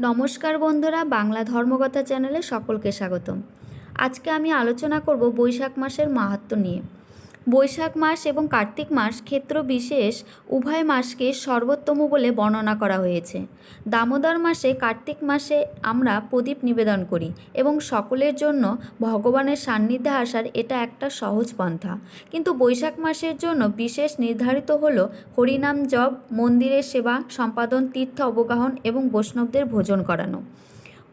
নমস্কার বন্ধুরা, বাংলা ধর্মকথা চ্যানেলে সকলকে স্বাগতম। আজকে আমি আলোচনা করব বৈশাখ মাসের মাহাত্ম নিয়ে। বৈশাখ মাস এবং কার্তিক মাস ক্ষেত্র বিশেষ উভয় মাসকে সর্বোত্তম বলে বর্ণনা করা হয়েছে। দামোদর মাসে কার্তিক মাসে আমরা প্রদীপ নিবেদন করি এবং সকলের জন্য ভগবানের সান্নিধ্যে আসার এটা একটা সহজ পন্থা। কিন্তু বৈশাখ মাসের জন্য বিশেষ নির্ধারিত হল হরিনাম জপ, মন্দিরের সেবা, সম্পাদন, তীর্থ অবগাহন এবং বৈষ্ণবদের ভোজন করানো।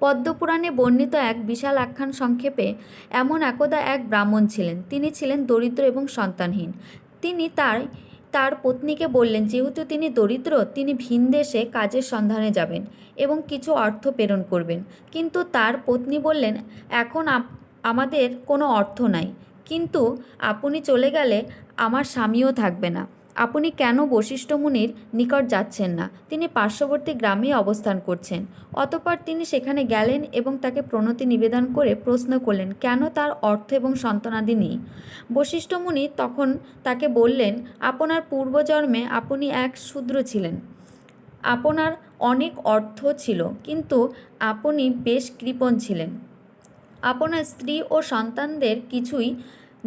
পদ্মপুরাণে বর্ণিত এক বিশাল আখ্যান সংক্ষেপে এমন একদা এক ব্রাহ্মণ ছিলেন। তিনি ছিলেন দরিদ্র এবং সন্তানহীন। তিনি তার তার পত্নীকে বললেন, যেহেতু তিনি দরিদ্র, তিনি ভিনদেশে কাজের সন্ধানে যাবেন এবং কিছু অর্থ প্রেরণ করবেন। কিন্তু তার পত্নী বললেন, এখন আমাদের কোনো অর্থ নাই। কিন্তু আপনি চলে গেলে আমার স্বামীও থাকবে না। আপনি কেন বশিষ্ঠ মুনির নিকট যাচ্ছেন না? তিনি পার্শ্ববর্তী গ্রামেই অবস্থান করছেন। অতপর তিনি সেখানে গেলেন এবং তাকে প্রণতি নিবেদন করে প্রশ্ন করলেন, কেন তার অর্থ এবং সন্তানাদি নেই? বশিষ্ঠ মুনি তখন তাকে বললেন, আপনার পূর্বজন্মে আপনি এক শূদ্র ছিলেন। আপনার অনেক অর্থ ছিল, কিন্তু আপনি বেশ কৃপণ ছিলেন। আপনার স্ত্রী ও সন্তানদের কিছুই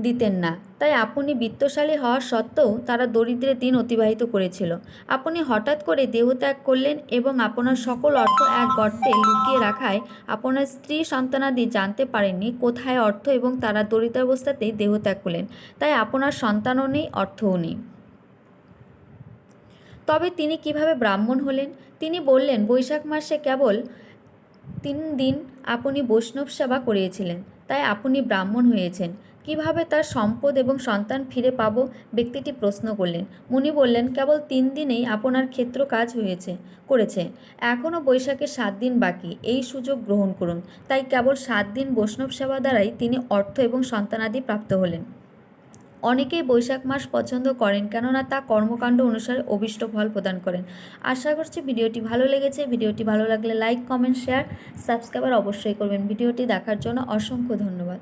দিতেন না। তাই আপনি বিত্তশালী হওয়া সত্ত্বেও তারা দরিদ্রের দিন অতিবাহিত করেছিল। আপনি হঠাৎ করে দেহত্যাগ করলেন এবং আপনার সকল অর্থ এক গর্তে লুকিয়ে রাখায় আপনার স্ত্রী সন্তানাদি জানতে পারেননি কোথায় অর্থ এবং তারা দরিদ্রাবস্থাতেই দেহত্যাগ করলেন। তাই আপনার সন্তানও নেই, অর্থও নেই। তবে তিনি কীভাবে ব্রাহ্মণ হলেন? তিনি বললেন, বৈশাখ মাসে কেবল তিন দিন আপনি বৈষ্ণব সেবা করিয়েছিলেন, তাই আপনি ব্রাহ্মণ হয়েছেন। কীভাবে তার সম্পদ এবং সন্তান ফিরে পাবো? ব্যক্তিটি প্রশ্ন করলেন। মুনি বললেন, কেবল তিন দিনেই আপনার ক্ষেত্র কাজ হয়েছে, করেছে। এখনও বৈশাখের সাত দিন বাকি। এই সুযোগ গ্রহণ করুন। তাই কেবল সাত দিন বৈষ্ণব সেবা দ্বারাই তিনি অর্থ এবং সন্তানাদি প্রাপ্ত হলেন। অনেকেই বৈশাখ মাস পছন্দ করেন, কেননা তা কর্মকাণ্ড অনুসারে অভিষ্ট ফল প্রদান করেন। আশা করছি ভিডিওটি ভালো লেগেছে। ভিডিওটি ভালো লাগলে লাইক, কমেন্ট, শেয়ার, সাবস্ক্রাইবার অবশ্যই করবেন। ভিডিওটি দেখার জন্য অসংখ্য ধন্যবাদ।